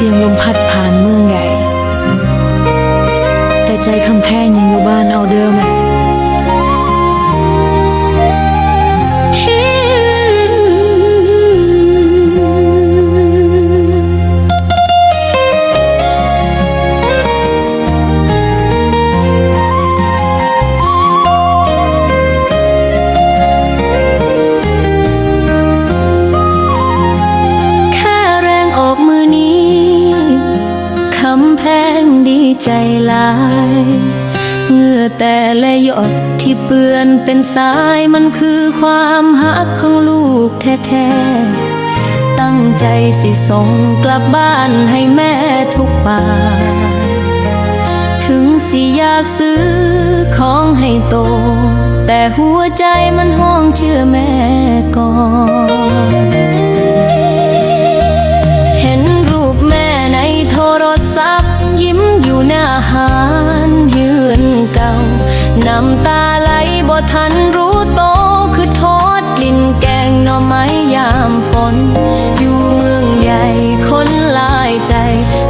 เสียงลมพัดผ่านเมื่องแต่ใจคำแพ ใจลายเงื่อแต่และหยดที่เปื้อนเป็นสายมันคือความหักของลูกแท้ๆ ตั้งใจสิส่งกลับบ้านให้แม่ทุกปานถึงสิอยากซื้อของให้โต แต่หัวใจมันห้องเชื่อแม่ น้ำตาไหลบ่ทันรู้โตคือโทษกลิ่นแกงหน่อไม้ยามฝน อยู่เมืองใหญ่คนหลายใจ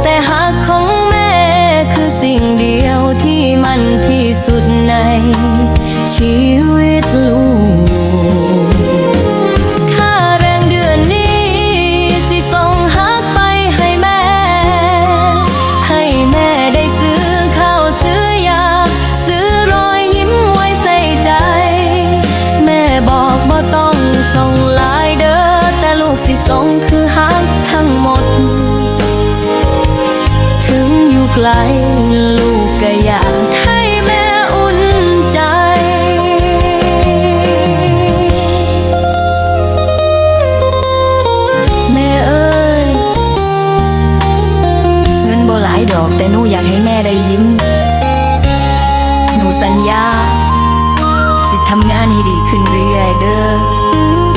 แต่หักของแม่คือสิ่งเดียวที่มันที่สุดใน ชีวิตลู สิส่งคือฮักทั้งหมด ถึงอยู่ไกลลูกก็อยากให้แม่อุ่นใจ แม่เอ้ย เงินบ่หลายดอกแต่หนูอยากให้แม่ได้ยิ้ม หนูสัญญา สิทำงานให้ดีขึ้นเรื่อยเด้อ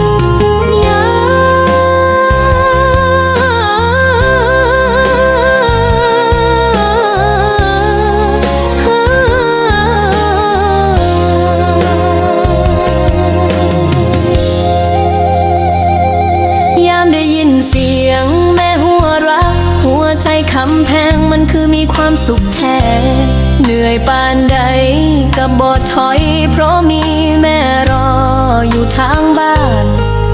ามได้ยินเสียง แม่หัวรัก หัวใจคำแพงมันคือมีความสุขแท้ เหนื่อยปานใดกับบอถอย เพราะมีแม่รออยู่ทางบ้าน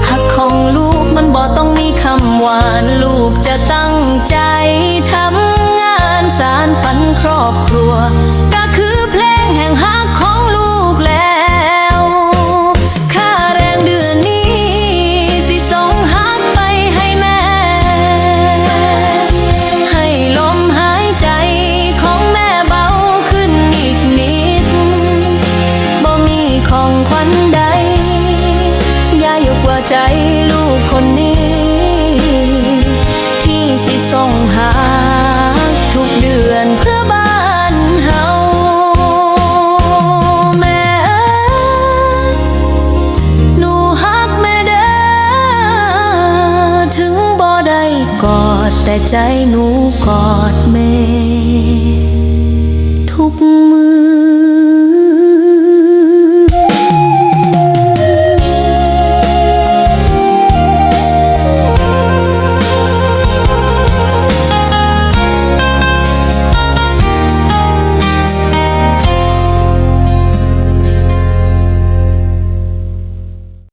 หักของลูกมันบ่ต้องมีคำหวานลูกจะตั้งใจทำงานสารฝันครอบครัวก็คื ใจลูกคนนี้ ที่สิส่งหาทุกเดือนเพื่อบ้านเฮาแม่หนูฮักแม่เด้อถึงบ่ได้กอดแต่ใจหนูกอดแม่